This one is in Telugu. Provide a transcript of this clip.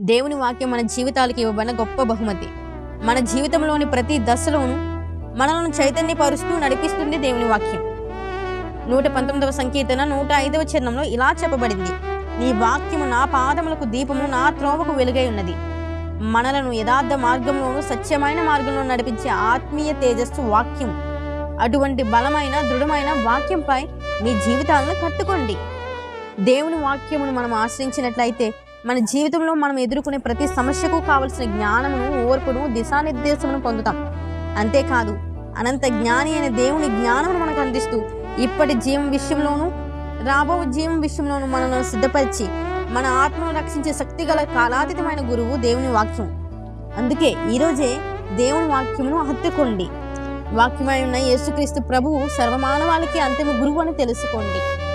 దేవుని వాక్యం మన జీవితాలకు ఇవ్వబడిన గొప్ప బహుమతి. మన జీవితంలోని ప్రతి దశలోనూ మనలను చైతన్యపరుస్తూ నడిపిస్తుంది దేవుని వాక్యం. నూట పంతొమ్మిదవ సంకీర్తన నూట ఐదవ చరణంలో ఇలా చెప్పబడింది. నీ వాక్యము నా పాదములకు దీపము నా త్రోవకు వెలుగై ఉన్నది. మనలను యథార్థ మార్గంలోనూ సత్యమైన మార్గంలో నడిపించే ఆత్మీయ తేజస్సు వాక్యం. అటువంటి బలమైన దృఢమైన వాక్యంపై మీ జీవితాలను కట్టుకోండి. దేవుని వాక్యమును మనం ఆశ్రయించినట్లయితే మన జీవితంలో మనం ఎదుర్కొనే ప్రతి సమస్యకు కావలసిన జ్ఞానమును ఓర్పును దిశానిర్దేశమును పొందుతాం. అంతేకాదు అనంత జ్ఞాని అయిన దేవుని జ్ఞానమును మనకు అందిస్తూ ఇప్పటి జీవం విషయంలోనూ రాబో జీవం విషయంలోనూ మనల్ని సిద్ధపరిచి మన ఆత్మను రక్షించే శక్తి గల కాలాతీతమైన గురువు దేవుని వాక్యం. అందుకే ఈరోజే దేవుని వాక్యమును హత్తుకోండి వాక్యమై ఉన్న యేసుక్రీస్తు ప్రభువు సర్వమానవాళికి అంతిమ గురువు అని తెలుసుకోండి.